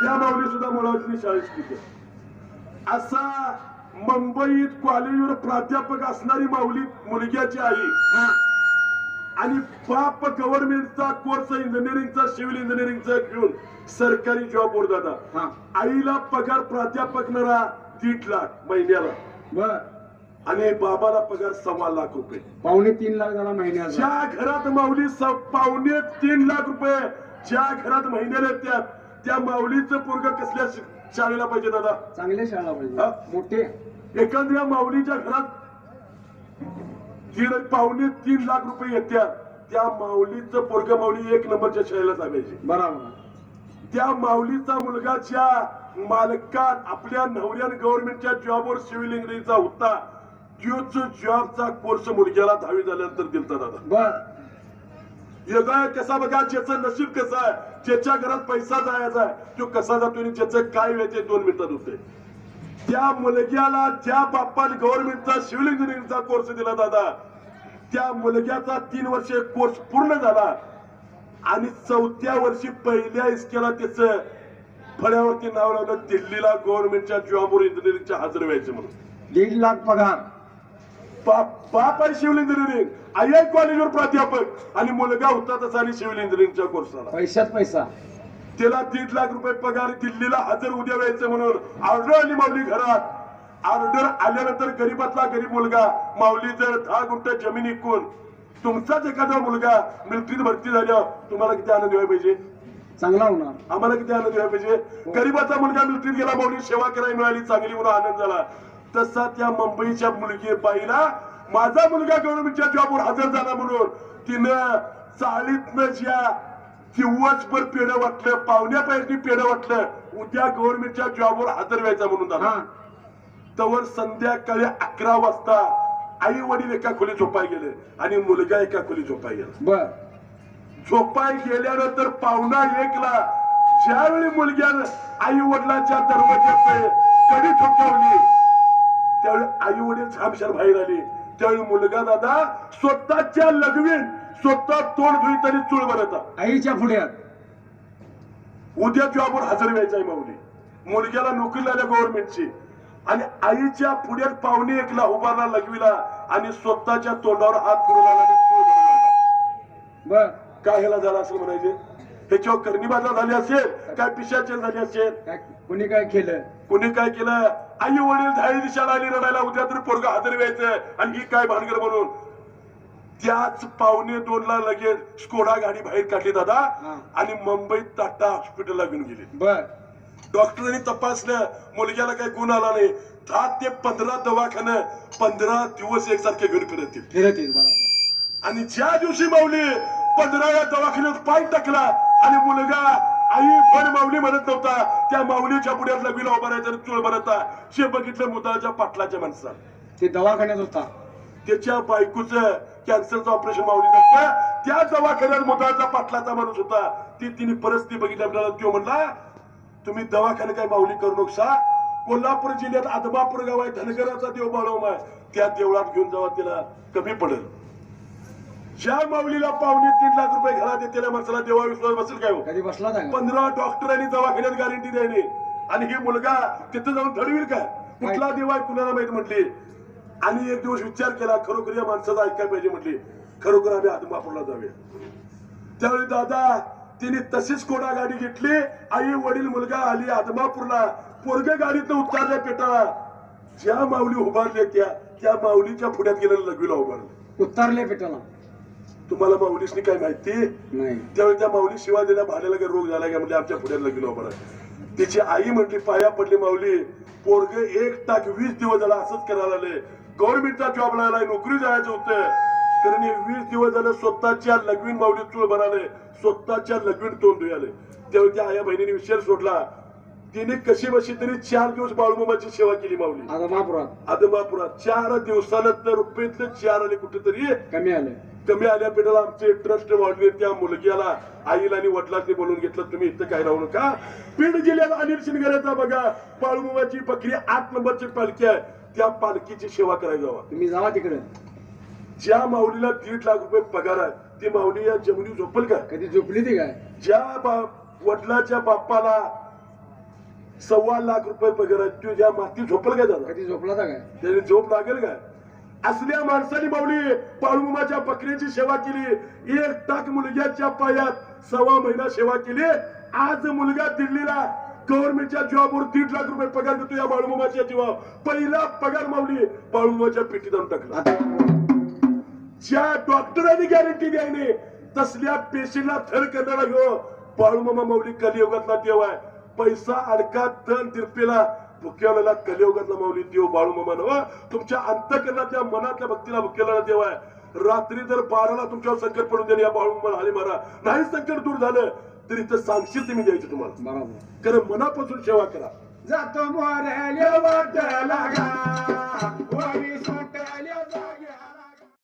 त्या माऊली सुद्धा मुळावती शाळेत शिकते असा मुंबईत कॉलेजवर प्राध्यापक असणारी माऊली मुलग्याची आई आणि बाप गव्हर्नमेंटचा कोर्स इंजिनिअरिंगचा सिव्हिल इंजिनिअरिंगचा घेऊन सरकारी जॉब वर जाता. हा. आईला पगार प्राध्यापक नरा दीड लाख महिन्याला. बर. आणि बाबाला पगार सव्वा लाख रुपये. पावणे तीन लाख झाला महिन्याचा ज्या घरात माऊली पावणे तीन लाख रुपये ज्या घरात महिन्याला येतात त्या माऊलीचं पोरग कसल्या शाळेला पाहिजे दादा? चांगल्या शाळा हा? पाहिजे मोठे. एखाद्या माऊलीच्या घरात दीड पावणे तीन लाख रुपये येतात त्या माऊलीचं पोरग माऊली एक नंबरच्या शाळेला जागायचे बरोबर. त्या माऊलीचा मुलगा ज्या मालकात आपल्या नवऱ्यान गव्हर्नमेंटच्या जॉबवर सिव्हिल इंजिनिअरिंगचा होता त्योच जॉबचा कोर्स मुलग्याला दहावी झाल्यानंतर दिलता दादा. बर. योगा कसा बघा ज्याचं नशीब कसं आहे ज्याच्या घरात पैसा जायचा आहे तो कसा जातो आणि ज्याचं काय व्हायचे दोन मिनिटात होते. त्या मुलग्याला ज्या बाप्पाने गव्हर्नमेंटचा सिव्हिल इंजिनिअरिंगचा कोर्स दिला दादा. त्या मुलग्याचा तीन वर्ष कोर्स पूर्ण झाला. आणि चौथ्या वर्षी पहिल्या इस्केला त्याचं फळ्यावरती नाव लावलं दिल्लीला गव्हर्नमेंटच्या जॉबवर इंजिनिअरिंगच्या हजर व्हायचं म्हणून. दीड लाख पगार. बाप आहे सिव्हिल इंजिनिअरिंग आई कॉलेजवर प्राध्यापक. आणि मुलगा होता तसा आणि सिव्हिल इंजिनिअरिंगच्या कोर्सला. पैशात पैसा. त्याला दीड लाख रुपये पगार दिल्लीला हजर उद्या व्हायचं म्हणून ऑर्डर आली माऊली घरात. ऑर्डर आल्यानंतर गरीबातला गरीब मुलगा माऊली जर दहा गुंठ जमीन विकून तुमचाच एखादा मुलगा मिलिटरीत भरती झाल्यावर तुम्हाला किती आनंद व्हायला पाहिजे? चांगला होणार. आम्हाला किती आनंद व्हायला पाहिजे? गरीबाचा मुलगा मिलिटरीत गेला माऊली सेवा करायला मिळाली चांगली म्हणून आनंद झाला. तसा त्या मुंबईच्या मुलगी बाईला माझा मुलगा गव्हर्नमेंटच्या जॉबवर हजर झाला म्हणून तिनं चाळीतनं ज्या दिवसभर पेढ वाटलं पाहुण्या पाहिजे पेढ वाटलं उद्या गव्हर्नमेंटच्या जॉबवर हजर व्हायचा म्हणून झाला. तवर संध्याकाळी अकरा वाजता आई वडील एका खोली झोपाय गेले आणि मुलगा एका खोली झोपाय गेला. बर. झोपाय गेल्यानंतर पाहुणा एकला ज्यावेळी मुलग्यानं आई वडिलांच्या दरवाज्यात कडी ठोकावली त्यावेळी आई वडील छामशार बाहेर आले. त्यावेळी मुलगा दादा स्वतःच्या लघवीन स्वतः तोंड धुई तरी चुळ बनता आईच्या पुढ्यात. उद्या जॉबवर हजर व्हायचं आहे माऊली. मुलग्याला नोकरी लागल्या गव्हर्नमेंटची आणि आईच्या पुढ्यात पाहुणे एकला उभारला लघवीला आणि स्वतःच्या तोंडावर हात फिरून आला काय ह्याला झालं असं म्हणायचे? त्याच्यावर कर्णीबाजा झाली असेल काय पिशाचेल झाली असेल? कोणी काय केलं? कोणी काय केलं? आई वडील धाई दिशाला आली रडायला उद्या तरी पोरगा हजर व्हायचं. आणि ही काय भानगड म्हणून? त्याच पावणे दोनला लगेच स्कोडा गाडी बाहेर काढली दादा. आणि मुंबईत टाटा हॉस्पिटलला घेऊन गेले. बर. डॉक्टरांनी तपासलं मुलग्याला काही गुण आला नाही. दहा ते पंधरा दवाखानं पंधरा दिवस एकसारखे घेऊन फिरत येतील फिरत येत बरोबर. आणि ज्या दिवशी माऊली पंधराव्या दवाखान्यात पाय टाकला आणि मुलगा आई पण माऊली म्हणत नव्हता. त्या माऊलीच्या पुढ्यात लग्न उभा राहायचा चुळ बनवता शे बघितलं मुदाच्या पाटलाच्या माणसात ते दवाखान्यात होता. त्याच्या बायकोच कॅन्सरचं ऑपरेशन माऊली झालं त्या दवाखान्यात मुदाचा पाटलाचा माणूस होता. ती तिने परिस्थिती बघितली आपल्याला तो म्हणला तुम्ही दवाखाने काय माऊली करू नका कोल्हापूर जिल्ह्यात आदमापूर गाव आहे धनगराचा देव बाळवम आहे. त्या देवळात घेऊन जावा तिला कमी पडेल. ज्या माऊलीला पावणे तीन लाख रुपये घरात येतेल्या माणसाला देवा विश्वास बसेल काय हो? कधी बसला का पंधरा डॉक्टरांनी दवाखान्यात गॅरंटी द्यायली. आणि ही मुलगा तिथं जाऊन ठरवील का कुठला देव आहे कुणाला माहीत म्हटली? आणि एक दिवस विचार केला खरोखर या माणसाचा ऐकाय पाहिजे म्हटली. खरोखर आम्ही आदमापूरला जाऊया. त्यावेळी दादा तिने तशीच कोडा गाडी घेतली. आई वडील मुलगा आली आदमापूरला पोरग गाडीत उतरल्या पेटाळा ज्या माऊली उभारल्या त्या त्या माऊलीच्या पुढ्यात गेलेल्या लघवीला उभारले. उतरले पेटाला. तुम्हाला माऊलीसनी काय माहिती? नाही. त्यावेळी त्या माऊली शिवा दिल्या भाड्याला काही रोग झाला का म्हणजे आमच्या पुढ्यात लगीन उभं तिची आई म्हटली पाया पडली माऊली. पोरग एक टाक वीस दिवस झाला असंच करायला आले गव्हर्नमेंटचा जॉब लागलाय नोकरी जायचं होतं. कारण हे वीस दिवस झालं स्वतःच्या लग्वीन माऊली चूळ बनाले स्वतःच्या लग्वीन तोंड धुयाले. त्यावेळी त्या आया बहिणीने विषय सोडला. तिने कशी बशी तरी चार दिवस बाळूमामाची सेवा केली माऊली. आता महापुरात आदमापुरात चार दिवसानंतर रुपयेतले चार आले कुठेतरी कमी आलं. कमी आल्या पेटाला आमचे ट्रस्ट वाढले त्या मुलग्याला आईला आणि वडिलांनी बोलून घेतलं तुम्ही इथं काय राहू नका. बीड जिल्ह्यात अनिल शिंगाऱ्याचा बघा बाळूमाची बकरी आठ नंबरची पालखी आहे. त्या पालखीची सेवा करायला जावा. तुम्ही जावा तिकडे. ज्या माऊलीला दीड लाख रुपये पगार आहे ती माऊली या जमिनी झोपल का? कधी झोपली ती काय? ज्या वडिलाच्या बाप्पाला सव्वा लाख रुपये पगार आहे तुझ्या माती झोपल काय दादा? कधी झोपला काय? त्याने झोप लागेल काय? असल्या माणसाने माऊली पाळुमाच्या बकरीची सेवा केली. एक टाक मुलग्याच्या पायात सव्वा महिना सेवा केली. आज मुलगा दिल्लीला गव्हर्नमेंटच्या जॉबवर दीड लाख रुपये पगार देतो या बाळूमाच्या जीवा पहिला पगार माऊली बाळूमाच्या पेटीत आणून टाकला. ज्या डॉक्टरांनी गॅरंटी द्यायने तसल्या पेशीला थर करणारा ह्यो बाळूमामा माऊली कलियुगातला देव आहे. पैसा अडका तन तिरपेला भुक्याला कलियुगातला माऊली देव बाळूमामा नव तुमच्या अंतकरणातल्या मनातल्या भक्तीला भुक्याला देव आहे. रात्री जर बाराला तुमच्यावर संकट पडून देणे या बाळूमाला हाली मारा. नाही संकट दूर झालं तरी इथं सांगशील ते मी द्यायचं तुम्हाला. कारण मनापासून सेवा करा. जातो मोऱ्याल्या वाट्याला